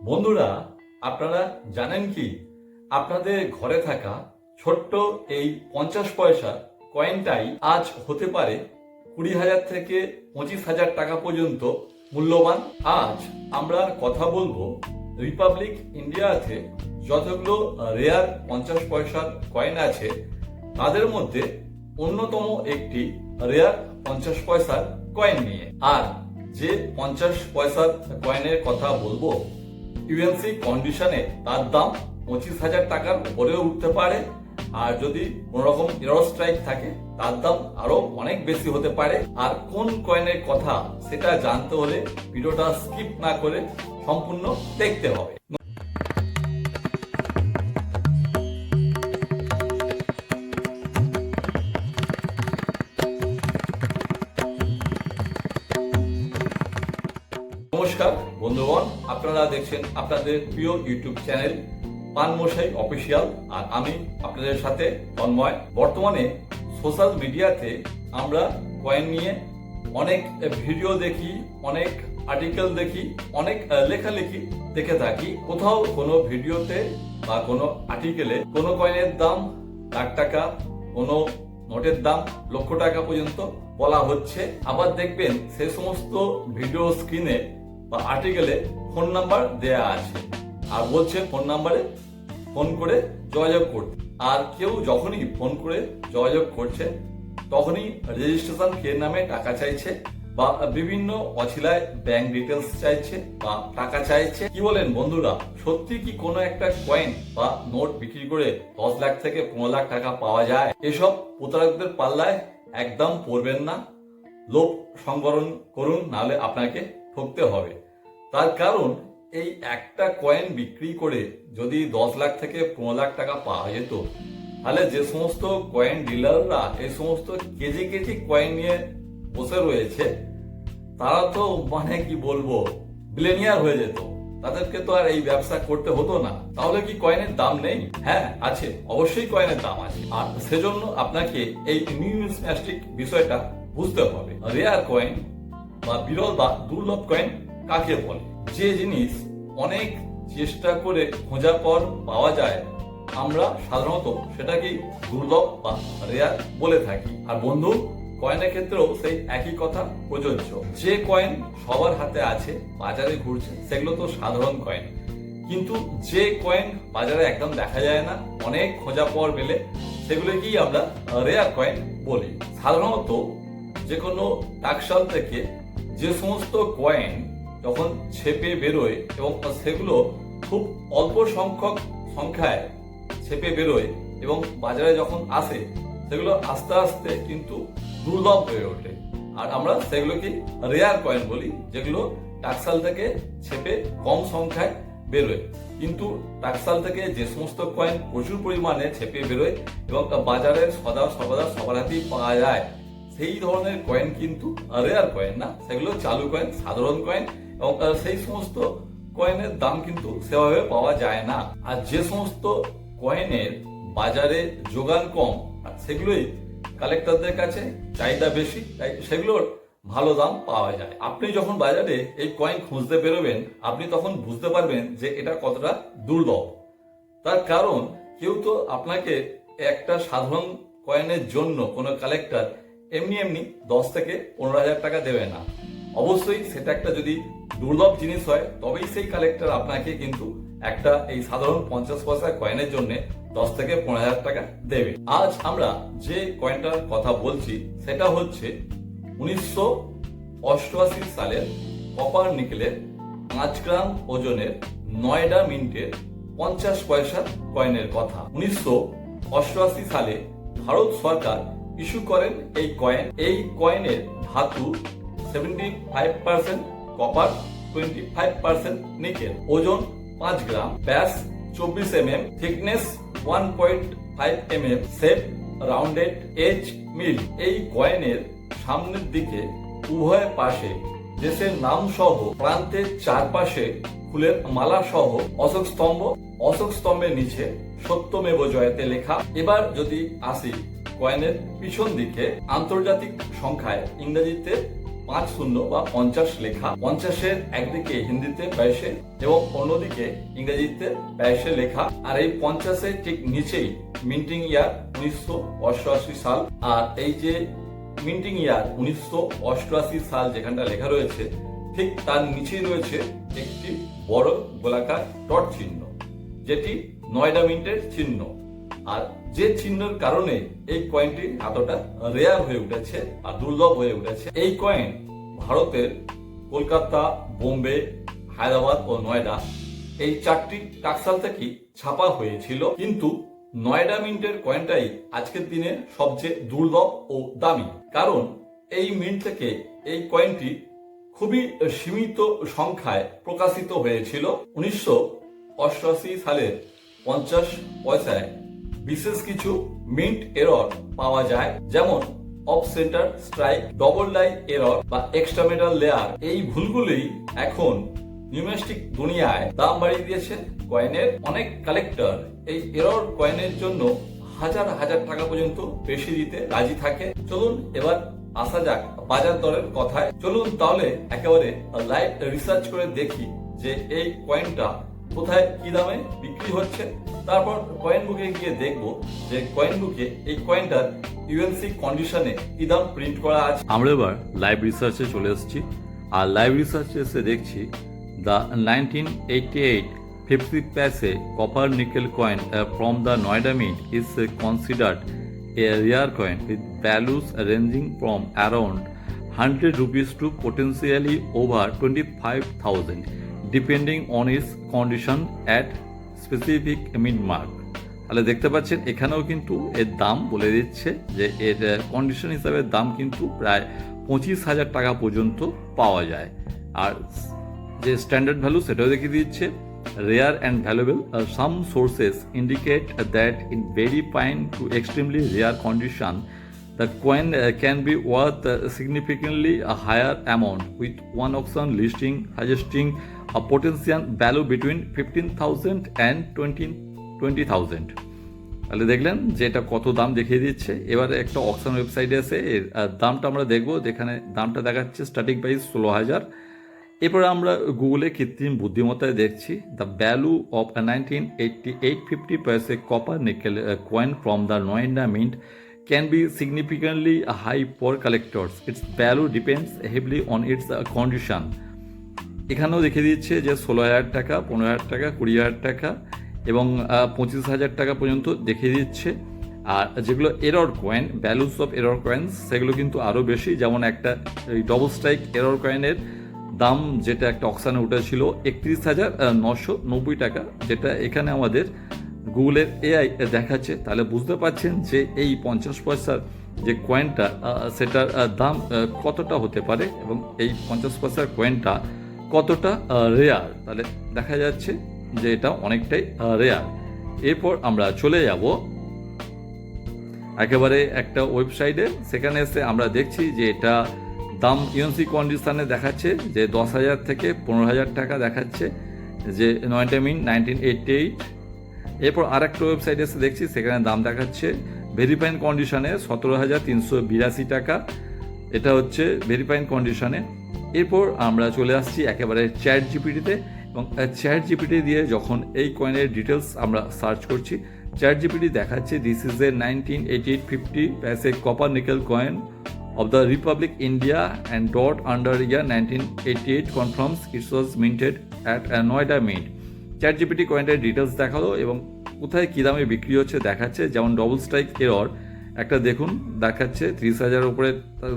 বন্ধুরা, আপনারা জানেন কি? আপনাদের ঘরে থাকা ছোট্ট এই পঞ্চাশ পয়সা কয়েনটাই আজ হতে পারে কুড়ি হাজার থেকে পঁচিশ হাজার টাকা পর্যন্ত মূল্যবান। আজ আমরা কথা বলব রিপাবলিক ইন্ডিয়াতে যতগুলো রেয়ার পঞ্চাশ পয়সার কয়েন আছে, তাদের মধ্যে অন্যতম একটি রেয়ার পঞ্চাশ পয়সার কয়েন নিয়ে। আর যে পঞ্চাশ পয়সার কয়েনের কথা বলব ইউএনসি কন্ডিশনে তার দাম পঁচিশ হাজার টাকার উপরেও উঠতে পারে। আর যদি কোনোরকম রকম এরর স্ট্রাইক থাকে, তার দাম আরও অনেক বেশি হতে পারে। আর কোন কয়েনের কথা সেটা জানতে হলে ভিডিওটা স্কিপ না করে সম্পূর্ণ দেখতে হবে। আপনারা দেখছেন আপনাদের প্রিয় ইউটিউব চ্যানেল পানমশাই অফিসিয়াল, আর আমি আপনাদের সাথে তন্ময়। বর্তমানে সোশ্যাল মিডিয়াতে আমরা কয়েন নিয়ে অনেক ভিডিও দেখি, অনেক আর্টিকেল দেখি, অনেক লেখালেখি দেখে থাকি। কোথাও কোনো ভিডিওতে বা কোনো আর্টিকেলে কোনো কয়েনের দাম লাখ টাকা, কোনো নোটের দাম লক্ষ টাকা পর্যন্ত বলা হচ্ছে। আবার দেখবেন সে সমস্ত ভিডিও স্ক্রিনে বা আর্টিকেলে ফোন নাম্বার দেয়া আছে। আর বলছে ফোন নাম্বারে ফোন করে যোগাযোগ করতে। আর কেউ যখনই ফোন করে যোগাযোগ করছে, তখনই রেজিস্ট্রেশন কে নামে টাকা চাইছে বা বিভিন্ন অছিলায় ব্যাংক ডিটেলস চাইছে বা টাকা চাইছে। কি বলেন বন্ধুরা, সত্যি কি কোনো একটা কয়েন বা নোট বিক্রি করে দশ লাখ থেকে পনেরো লাখ টাকা পাওয়া যায়? এসব প্রতারকদের পাল্লায় একদম পড়বেন না। লোভ সংবরণ করুন, নাহলে আপনাকে ঠকতে হবে। তার কারণ, এই একটা কয়েন বিক্রি করে যদি দশ লাখ থেকে পনেরো লাখ টাকা পাওয়া যেত, তাহলে যে সমস্ত কয়েন ডিলাররা এই সমস্ত কেজি কেজি কয়েন নিয়ে বসে রয়েছে, তারা তো মানে কি বলব বিলেনিয়ার হয়ে যেত। তাদেরকে তো আর এই ব্যবসা করতে হতো না। তাহলে কি কয়েনের দাম নেই? হ্যাঁ আছে। অবশ্যই কয়েনের দাম আছে। আর সেজন্য আপনাকে এই নিউমিসম্যাস্টিক বিষয়টা বুঝতে হবে। রেয়ার কয়েন বা বিরল বা দুর্লভ কয়েন কাকে বলে? যে জিনিস অনেক চেষ্টা করে খোঁজার পর পাওয়া যায়, আমরা সাধারণত সেটাকেই দুর্লভ বা রেয়ার বলে থাকি। আর বন্ধু কয়েনের ক্ষেত্রেও সেই একই কথা প্রযোজ্য। যে কয়েন সবার হাতে আছে, বাজারে ঘুরছে, সেগুলো তো সাধারণ কয়েন কিন্তু যে কয়েন বাজারে একদম দেখা যায় না, অনেক খোঁজা পর মেলে সেগুলোকেই আমরা রেয়ার কয়েন বলি। সাধারণত যে কোনো টাকশাল থেকে যে সমস্ত কয়েন যখন ছেপে বেরোয় এবং সেগুলো খুব অল্প সংখ্যক সংখ্যায় ছেপে বেরোয় এবং বাজারে যখন আসে, সেগুলো আস্তে আস্তে কিন্তু দুর্লভ হয়ে ওঠে। আর আমরা সেগুলোকে রেয়ার কয়েন বলি, যেগুলো টাকসাল থেকে ছেপে কম সংখ্যায় বেরোয়। কিন্তু টাকসাল থেকে যে সমস্ত কয়েন প্রচুর পরিমাণে ছেপে বেরোয় এবং বাজারে সদা সর্বদা সবার হাতেই পাওয়া যায়। সেই ধরনের কয়েন কিন্তু রেয়ার কয়েন না, সেগুলো চালু কয়েন সাধারণ কয়েন এবং সেই সমস্ত কয়েনের দাম কিন্তু সেভাবে পাওয়া যায় না। আর যে সমস্ত কয়েনের বাজারে যোগান কম সেগুলোই কালেক্টরদের কাছে চাহিদা বেশি, তাই সেগুলোর ভালো দাম পাওয়া যায়। আপনি যখন বাজারে এই কয়েন খুঁজতে বেরোবেন, আপনি তখন বুঝতে পারবেন যে এটা কতটা দুর্লভ। তার কারণ, কেউ তো আপনাকে একটা সাধারণ কয়েনের জন্য কোনো কালেক্টর এমনি এমনি দশ থেকে পনেরো হাজার টাকা দেবে না। অবশ্যই সেটা একটা যদি দুর্লভ জিনিস হয়, তবেই সেই কালেক্টর আপনাকে কিন্তু একটা এই সাধারণ পঞ্চাশ পয়সা কয়েনের জন্য দশ থেকে পনেরো হাজার টাকা দেবে। আজ আমরা যে কয়েনটার কথা বলছি, সেটা হচ্ছে উনিশশো অষ্টআশি সালের কপার নিকেলের পাঁচ গ্রাম ওজনের নয়ডা মিন্টের পঞ্চাশ পয়সা কয়েনের কথা। উনিশশো অষ্টআশি সালে ভারত সরকার ইস্যু করেন এই কয়েন। এই কয়েনের ধাতু seventy five percent copper twenty five percent nickel ওজন পাঁচ গ্রাম। ব্যাস চব্বিশ M M thickness one point five M M shape rounded edge mill এই কয়েনের সামনের দিকে উভয় পাশে দেশের নাম সহ প্রান্তের চারপাশে ফুলের মালা সহ অশোক স্তম্ভ। অশোক স্তম্ভের নিচে সত্যমেব জয়তে লেখা। এবার যদি আসি কয়েনের পিছন দিকে আন্তর্জাতিক সংখ্যায় ইংরেজিতে পাঁচ শূন্য বা পঞ্চাশ লেখা, পঞ্চাশের একদিকে হিন্দিতে বাইশে এবং অন্যদিকে ইংরেজিতে বাইশে লেখা। আর এই পঞ্চাশের ঠিক নিচেই মিন্টিং ইয়ার উনিশশো অষ্টআশি সাল। আর এই যে মিন্টিং ইয়ার উনিশশো অষ্টআশি সাল যেখানটা লেখা রয়েছে, ঠিক তার নিচেই রয়েছে একটি বড় গোলাকার ডট চিহ্ন, যেটি নয়ডা মিন্টের চিহ্ন। আর যে চিহ্নের কারণে এই কয়েনটি এতটা রেয়ার হয়ে উঠেছে আর দুর্লভ হয়ে উঠেছে, এই কয়েন ভারতের কলকাতা, বোম্বে, হায়দ্রাবাদ ও নয়ডা এই চারটি টাকসাল থেকেই ছাপা হয়েছিল। কিন্তু নয়ডা মিন্টের কয়েনটাই আজকের দিনে সবচেয়ে দুর্লভ ও দামি। কারণ এই মিন্ট থেকে এই কয়েনটি খুবই সীমিত সংখ্যায় প্রকাশিত হয়েছিল। উনিশশো অষ্টআশি সালের পঞ্চাশ পয়সায় বিশেষ কিছু মিন্ট এরর পাওয়া যায়, যেমন off centre strike, double line error বা এক্সট্রা মেটাল লেয়ার। এই ভুলগুলি এখন নিউমেস্টিক দুনিয়ায় দাম বাড়িয়ে দিয়েছে কয়েনের অনেক কালেক্টর। এই এরর কয়েনের জন্য হাজার হাজার টাকা পর্যন্ত বেশি দিতে রাজি থাকে। চলুন এবার আসা যাক বাজার দরের কথায়। চলুন তাহলে একেবারে লাইভ রিসার্চ করে দেখি যে এই কয়েনটা কোথায় কি দামে বিক্রি হচ্ছে? তারপর কয়েন বুকে গিয়ে দেখব যে কয়েন বুকে এই কয়েনটার ইউএনসি কন্ডিশনে কি দাম প্রিন্ট করা আছে। আমরা এবার লাইভ রিসার্চে চলে এসেছি। আর লাইভ রিসার্চে এসে দেখছি the nineteen eighty eight fifty paise copper nickel coin from the Noida mint is considered a rare coin with values ranging from around hundred rupees to potentially over twenty five thousand depending on its condition at specific mint mark তাহলে দেখতে পাচ্ছেন, এখানেও কিন্তু এর দাম বলে দিচ্ছে যে এর কন্ডিশন হিসাবে দাম কিন্তু প্রায় পঁচিশ হাজার টাকা পর্যন্ত পাওয়া যায়। আর যে স্ট্যান্ডার্ড ভ্যালু সেটাও দেখিয়ে দিচ্ছে rare and valuable some sources indicate that in very fine to extremely rare condition the coin can be worth a higher amount, with one auction listing, suggesting a potential value between 15,000 and 20 20,000 তাহলে দেখলেন যে এটা কত দাম দেখিয়ে দিচ্ছে এবারে একটা অকশন ওয়েবসাইটে এসে এর দামটা আমরা দেখব যেখানে দামটা দেখাচ্ছে স্টার্টিং প্রাইস ষোলো হাজার এরপরে আমরা গুগলে কৃত্রিম বুদ্ধিমত্তায় দেখছি the value of nineteen eighty eight fifty paise copper nickel coin from the Noida mint be significantly high for collectors. Its value depends heavily on its uh, condition. এখানেও দেখে দিচ্ছে যে ষোলো হাজার টাকা, পনেরো হাজার টাকা, কুড়ি হাজার টাকা এবং পঁচিশ হাজার টাকা পর্যন্ত দেখিয়ে দিচ্ছে। আর যেগুলো error coin values of error coins সেগুলো কিন্তু আরও বেশি। যেমন একটা, এই ডবল স্ট্রাইক এরর কয়েনের দাম যেটা একটা অকশানে উঠেছিল একত্রিশ হাজার নশো নব্বই টাকা, যেটা এখানে আমাদের গুগলের এআই দেখাচ্ছে। তাহলে বুঝতে পারছেন যে এই পঞ্চাশ পয়সার যে কয়েনটা সেটার দাম কতটা হতে পারে এবং এই পঞ্চাশ পয়সার কয়েনটা কতটা রেয়ার তাহলে দেখা যাচ্ছে যে এটা অনেকটাই রেয়ার এরপর আমরা চলে যাব একেবারে একটা ওয়েবসাইটে সেখানে এসে আমরা দেখছি যে এটা দাম ইউএনসি কন্ডিশনে দেখাচ্ছে যে দশ হাজার থেকে পনেরো হাজার টাকা দেখাচ্ছে যে নয়টা মিন নাইনটিন এইটটি এইট এরপর আর একটা ওয়েবসাইটে এসে দেখছি সেখানে দাম দেখাচ্ছে ভেরিফাইন কন্ডিশনে সতেরো হাজার তিনশো বিরাশি টাকা। এটা হচ্ছে ভেরিফাইন কন্ডিশনে এরপর আমরা চলে আসছি একেবারে চ্যাট জিপিটিতে এবং চ্যাট জিপিটি দিয়ে যখন এই কয়েনের ডিটেলস আমরা সার্চ করছি চ্যাট জিপিটি দেখাচ্ছে this is a nineteen eighty eight fifty paise a copper nickel coin of the Republic India and dot under year 1988 confirms it was minted at a Noida Mint. ChatGPT কয়েনটার details দেখাল এবং কোথায় কী দামে বিক্রি হচ্ছে দেখাচ্ছে, যেমন double strike error একটা দেখুন, দেখাচ্ছে, ত্রিশ হাজার উপরে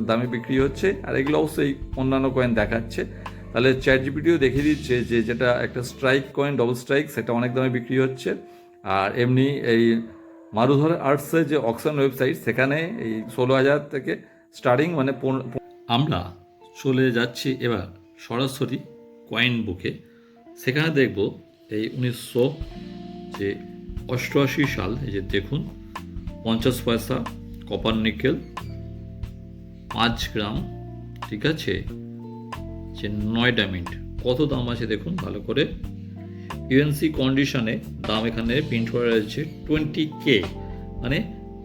দামে বিক্রি হচ্ছে, আর এগুলো অবশ্যই অন্যান্য কয়েন দেখাচ্ছে। তাহলে চ্যাট জিপিটিও দেখিয়ে দিচ্ছে যে যেটা একটা স্ট্রাইক কয়েন ডবল স্ট্রাইক সেটা অনেক দামে বিক্রি হচ্ছে। আর এমনি এই মারুধর আর্টসের যে অকশন ওয়েবসাইট সেখানে এই ষোলো হাজার থেকে স্টার্টিং মানে আমরা চলে যাচ্ছি এবার সরাসরি কয়েন বুকে সেখানে দেখব এই উনিশশো যে অষ্টআশি সাল, এই যে দেখুন পঞ্চাশ পয়সা কপার নিকেল পাঁচ গ্রাম ঠিক আছে? যে নয়ডা মিন্ট কত দাম আছে দেখুন, ভালো করে। ইউএনসি কন্ডিশনে দাম এখানে প্রিন্ট করা রয়েছে টোয়েন্টি কে মানে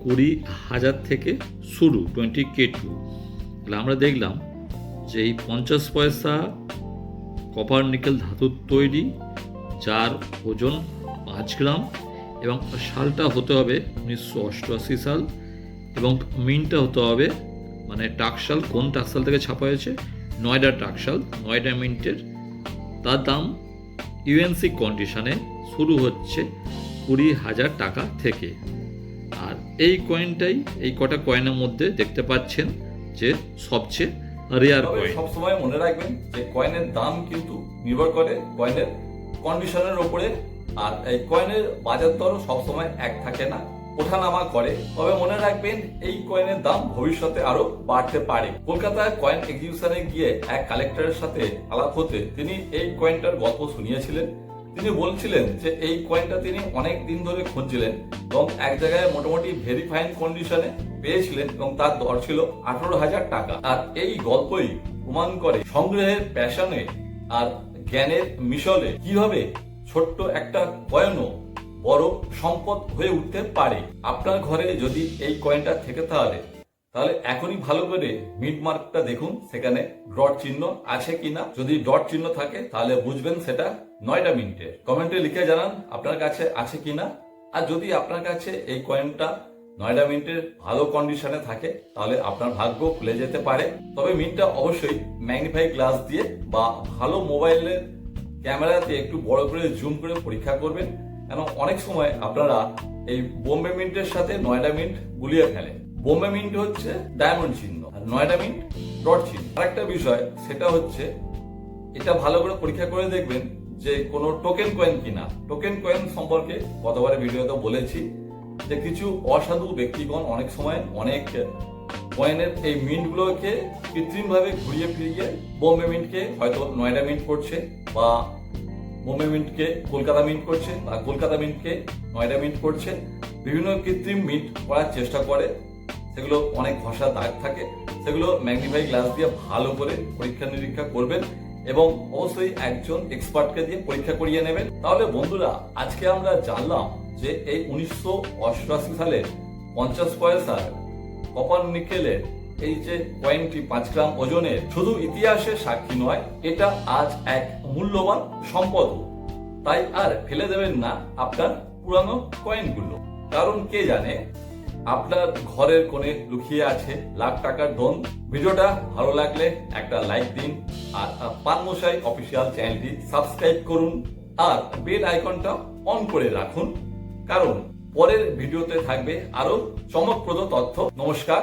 কুড়ি হাজার থেকে শুরু টোয়েন্টি কে টু তাহলে আমরা দেখলাম যে এই পঞ্চাশ পয়সা কপার নিকেল ধাতুর তৈরি, যার ওজন পাঁচ গ্রাম এবং সালটা হতে হবে উনিশশো অষ্টআশি সাল এবং মিনটা হতে হবে মানে টাকশাল কোন টাকশাল থেকে ছাপা হয়েছে? নয়ডা টাকশাল নয়ডা মিন্টের। তার দাম ইউএনসি কন্ডিশনে শুরু হচ্ছে কুড়ি হাজার টাকা থেকে। আর এই কয়েনটাই এই কটা কয়েনের মধ্যে দেখতে পাচ্ছেন যে সবচেয়ে রেয়ার কয়েন সবসময় মনে রাখবেন যে কয়েনের দাম কিন্তু নির্ভর করে কয়েনের কন্ডিশনের উপরে আর এই কয়েনের বাজার দরও সবসময় এক থাকে না। ওঠানামা করে। তবে মনে রাখবেন, এই কয়েনের দাম ভবিষ্যতে আরও বাড়তে পারে। কলকাতায় কয়েন এক্সিবিশনে গিয়ে এক কালেক্টরের সাথে আলাপ হতে তিনি এই কয়েনটার গল্প শুনিয়েছিলেন। তিনি বলছিলেন যে, এই কয়েনটা তিনি অনেক দিন ধরে খুঁজছিলেন এবং এক জায়গায় মোটামুটি ভেরিফাইন কন্ডিশনে পেয়েছিলেন এবং তার দর ছিল আঠারো হাজার টাকা। আর এই গল্পই প্রমাণ করে সংগ্রহের প্যাশনে আর জ্ঞানের মিশলে কীভাবে ছোট্ট একটা কয়েনও বড় সম্পদ হয়ে উঠতে পারে। আপনার ঘরে যদি এই কয়েনটা থেকে তাহলে তাহলে এখনই ভালো করে মিড মার্কটা দেখুন, সেখানে ডট চিহ্ন আছে কিনা। যদি ডট চিহ্ন থাকে, তাহলে বুঝবেন সেটা নয়টা মিনিটে কমেন্টে লিখে জানান আপনার কাছে আছে কিনা। আর যদি আপনার কাছে এই কয়েনটা নয়ডা মিনিটের ভালো কন্ডিশনে থাকে, তাহলে আপনার ভাগ্য খুলে যেতে পারে। তবে মিনটা অবশ্যই ম্যাগনিফাই গ্লাস দিয়ে বা ভালো মোবাইলের ক্যামেরাতে একটু বড় করে জুম করে পরীক্ষা করবেন কেন অনেক সময় আপনারা এই বোম্বে মিন্টের সাথে নয়ডা মিন্ট গুলিয়ে ফেলেন। বোম্বে মিন্ট হচ্ছে ডায়মন্ড চিহ্ন আর নয়ডা মিন্ট ডট চিহ্ন। আরেকটা বিষয়, সেটা হচ্ছে এটা ভালো করে পরীক্ষা করে দেখবেন যে কোনো টোকেন কয়েন কিনা। টোকেন কয়েন সম্পর্কে গতবারে ভিডিওতে বলেছি যে কিছু অসাধু ব্যক্তিগণ অনেক সময় অনেক কয়েনের এই মিন্টগুলোকে কৃত্রিমভাবে ঘুরিয়ে ফিরিয়ে বোম্বে মিন্টকে হয়তো নয়ডা মিন্ট করছে বা বোম্বে মিন্টকে কলকাতা মিন্ট করছে বা কলকাতা মিন্টকে নয়ডা মিন্ট করছে। বিভিন্ন কৃত্রিম মিন্ট করার চেষ্টা করে। সেগুলো অনেক ঘষা দাগ থাকে। সেগুলো ম্যাগনিফাই গ্লাস দিয়ে ভালো করে পরীক্ষা নিরীক্ষা করবেন এবং অবশ্যই একজন এক্সপার্টকে দিয়ে পরীক্ষা করিয়ে নেবেন। তাহলে বন্ধুরা, আজকে আমরা জানলাম যে এই উনিশশো অষ্টআশি সালে পঞ্চাশ পয়সার কপার নিকেলের এই যে কয়েনটি পাঁচ গ্রাম ওজনের, শুধু ইতিহাসের সাক্ষী নয়, এটা আজ এক মূল্যবান সম্পদ। তাই আর ফেলে দেবেন না আপনার পুরানো কয়েনগুলো। কারণ কে জানে, আপনার ঘরের কোণে লুকিয়ে আছে লাখ টাকার ধন। ভিডিওটা ভালো লাগলে একটা লাইক দিন, আর পানমশাই অফিসিয়াল চ্যানেলটি সাবস্ক্রাইব করুন, আর বেল আইকনটা অন করে রাখুন। কারণ পরের ভিডিওতে থাকবে আরও চমকপ্রদ তথ্য। নমস্কার।